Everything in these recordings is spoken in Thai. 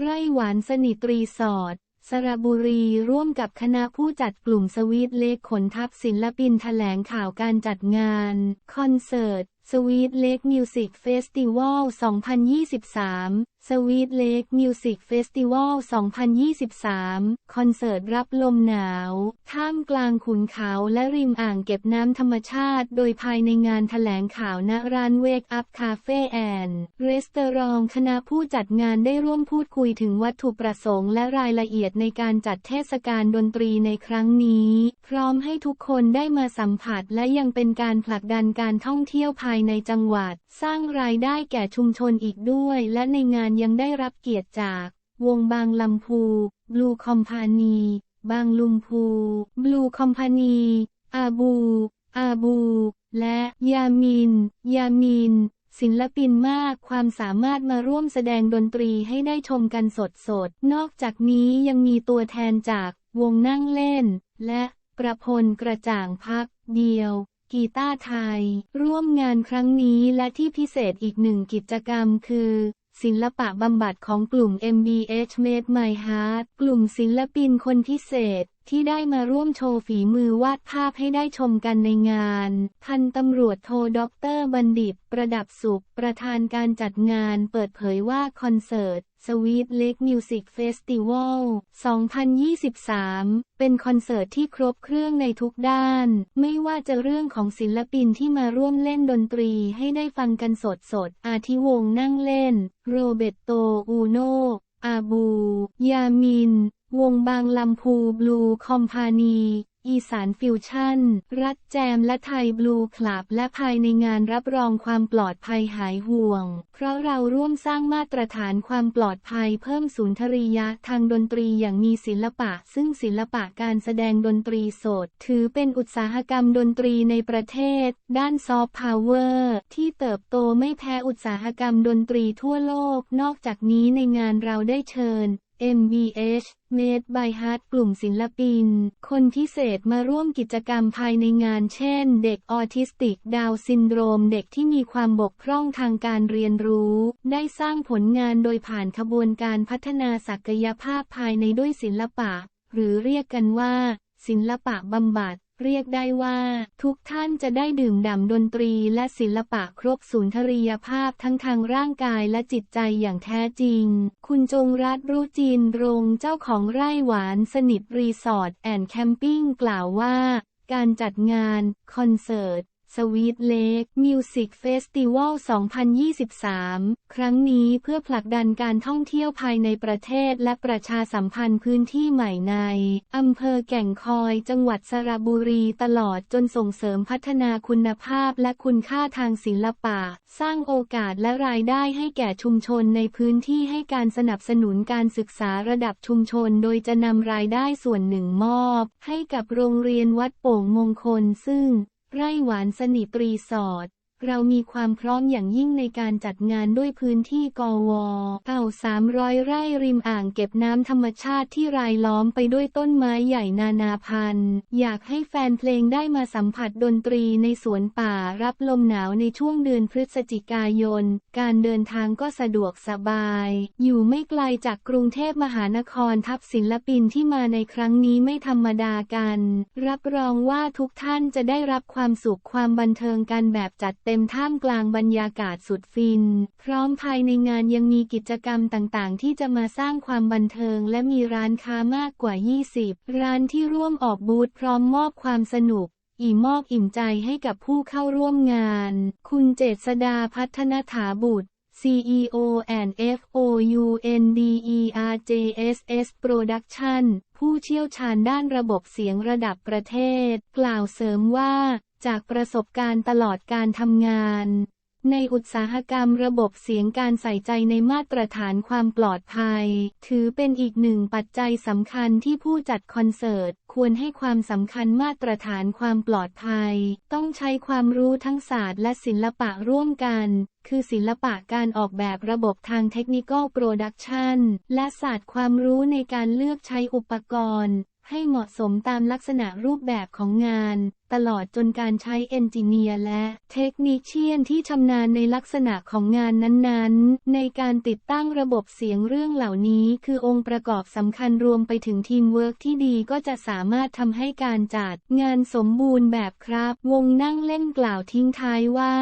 ไร่หวานสนิทรีสอร์ทสระบุรีร่วมกับคณะผู้จัดกลุ่มสวีทเล็กขนทัพศิลปินแถลงข่าวการจัดงาน คอนเสิร์ตสวีทเล็กมิวสิกเฟสติวัล 2023 สวีทเล็กมิวสิกเฟสติวัล 2023 คอนเสิร์ตรับลมหนาว ท่ามกลางขุนเขาและริมอ่างเก็บน้ำธรรมชาติ โดยภายในงานแถลงข่าวณร้านเวกอัพคาเฟ่แอนด์รีสตอรองคณะผู้จัดงานได้ร่วมพูดคุยถึงวัตถุประสงค์และรายละเอียดในการจัดเทศกาลดนตรีในครั้งนี้ พร้อมให้ทุกคนได้มาสัมผัสและยังเป็นการผลักดันการท่องเที่ยวภายในจังหวัด สร้างรายได้แก่ชุมชนอีกด้วย และในงานยังได้รับเกียรติจาก วงบางลำพูบลูคอมพานีบางลุมพูบลูคอมพานีอาบู อาบู และยามิน ยามิน ศิลปินมากความสามารถมาร่วมแสดงดนตรีให้ได้ชมกันสดสด นอกจากนี้ยังมีตัวแทนจากวงนั่งเล่น และประพลกระจ่างพัก เดียว กีตาร์ไทย ร่วมงานครั้งนี้และที่พิเศษอีกหนึ่งกิจกรรมคือ ศิลปะบำบัดของกลุ่ม MBH Made My Heart กลุ่มศิลปินคนพิเศษ ที่ได้มาร่วมโชว์ฝีมือวาดภาพให้ได้ชมกันในงาน พันตำรวจโทด็อกเตอร์บัณฑิต ประดับสุข ประธานการจัดงานเปิดเผยว่าคอนเสิร์ตสวีทเล็กมิวสิกเฟสติวัล 2023 เป็นคอนเสิร์ตที่ครบเครื่องในทุกด้าน ไม่ว่าจะเรื่องของศิลปินที่มาร่วมเล่นดนตรีให้ได้ฟังกันสดสดๆอาทิวงนั่งเล่น โรเบตโต อูโนอาบู ยามิน วงบางลำพูบลูคอมพานี อีสานฟิวชั่น รัดแจมและไทยบลูคลับ และภายในงานรับรองความปลอดภัยหายห่วง เพราะเราร่วมสร้างมาตรฐานความปลอดภัยเพิ่มศูนย์ทริยะทางดนตรีอย่างมีศิลปะ ซึ่งศิลปะการแสดงดนตรีสด ถือเป็นอุตสาหกรรมดนตรีในประเทศ ด้านซอฟต์พาวเวอร์ที่เติบโตไม่แพ้อุตสาหกรรมดนตรีทั่วโลก นอกจากนี้ในงานเราได้เชิญ MBH Made by Heart กลุ่มศิลปิน คนพิเศษมาร่วมกิจกรรมภายในงานเช่น เด็กออทิสติกดาวซินโดรม เด็กที่มีความบกพร่องทางการเรียนรู้ ได้สร้างผลงานโดยผ่านขบวนการพัฒนาศักยภาพภายในด้วยศิลปะ หรือเรียกกันว่า ศิลปะบำบัด เรียกได้ว่า ทุกท่านจะได้ดื่มด่ำดนตรีและศิลปะครบศูนย์ทรียภาพทั้งทางร่างกายและจิตใจอย่างแท้จริง คุณจงรัตรู้จีนรงเจ้าของไร่หวานสนิทรีสอร์ทแอนด์แคมปิ้งกล่าวว่า การจัดงาน คอนเสิร์ต สวีทเล็กมิวสิกเฟสติวัล 2023 ครั้งนี้เพื่อผลักดันการท่องเที่ยวภายในประเทศและประชาสัมพันธ์พื้นที่ใหม่ในอำเภอแก่งคอย จังหวัดสระบุรีตลอดจนส่งเสริมพัฒนาคุณภาพและคุณค่าทางศิลปะ สร้างโอกาสและรายได้ให้แก่ชุมชนในพื้นที่ให้การสนับสนุนการศึกษาระดับชุมชน โดยจะนำรายได้ส่วนหนึ่งมอบ ให้กับโรงเรียนวัดโป่งมงคลซึ่ง ไร่หวานสนิทรีสอร์ท เรามีความพร้อมอย่างยิ่งในการจัดงานด้วยพื้นที่กอวเก่า300 ไร่ริมอ่างเก็บน้ำธรรมชาติที่รายล้อมไปด้วยต้นไม้ใหญ่นานาพันธุ์ อยากให้แฟนเพลงได้มาสัมผัสดนตรีในสวนป่ารับลมหนาวในช่วงเดือนพฤศจิกายน การเดินทางก็สะดวกสบาย อยู่ไม่ไกลจากกรุงเทพมหานครทัพศิลปินที่มาในครั้งนี้ไม่ธรรมดากัน รับรองว่าทุกท่านจะได้รับความสุขความบันเทิงกันแบบจัดเต็มท่ามกลางบรรยากาศสุดฟิน พร้อมภายในงานยังมีกิจกรรมต่างๆ ที่จะมาสร้างความบันเทิง และมีร้านค้ามากกว่า 20 ร้านที่ร่วมออกบูธพร้อมมอบความสนุกอิ่มมอกอิ่มใจให้กับผู้เข้าร่วมงาน คุณเจษดาพัฒนถาบุตร CEO and FOUNDERJSS Production ผู้เชี่ยวชาญด้านระบบเสียงระดับประเทศ กล่าวเสริมว่า จากประสบการณ์ตลอดการทำงาน ในอุตสาหกรรมระบบเสียงการใส่ใจในมาตรฐานความปลอดภัย ถือเป็นอีกหนึ่งปัจจัยสำคัญที่ผู้จัดคอนเสิร์ต ควรให้ความสำคัญมาตรฐานความปลอดภัย ต้องใช้ความรู้ทั้งศาสตร์และศิลปะร่วมกัน คือศิลปะการออกแบบระบบทางเทคนิคอลโปรดักชันและศาสตร์ความรู้ในการเลือกใช้อุปกรณ์ ให้เหมาะสมตามลักษณะรูปแบบของงาน ตลอดจนการใช้เอนจิเนียร์และเทคนิคเชียนที่ชำนาญในลักษณะของงานนั้นๆ ในการติดตั้งระบบเสียงเรื่องเหล่านี้คือองค์ประกอบสำคัญรวมไปถึงทีมเวิร์กที่ดีก็จะสามารถทำให้การจัดงานสมบูรณ์แบบครับ วงนั่งเล่นกล่าวทิ้งท้ายว่า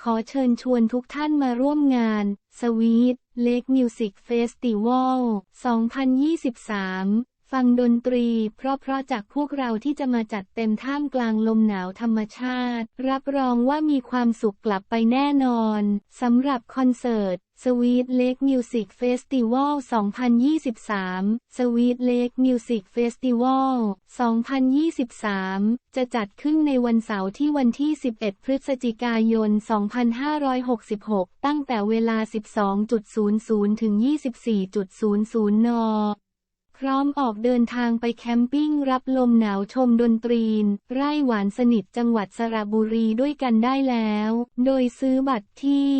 ขอเชิญชวนทุกท่านมาร่วมงานสวีทเลกมิวสิกเฟสติวัล2023 ฟังดนตรี เพราะเพราะจากพวกเราที่จะมาจัดเต็มท่ามกลางลมหนาวธรรมชาติ รับรองว่ามีความสุขกลับไปแน่นอนสำหรับคอนเสิร์ต Sweet Lake Music Festival 2023 Sweet Lake Music Festival 2023 จะจัดขึ้นในวันเสาร์ที่วันที่ 11 พฤศจิกายน 2566 ตั้งแต่เวลา 12.00 ถึง 24.00 น พร้อมออกเดินทางไปแคมปิ้งรับลมหนาวชมดนตรีไร่หวานสนิทจังหวัดสระบุรีด้วยกันได้แล้ว โดยซื้อบัตรที่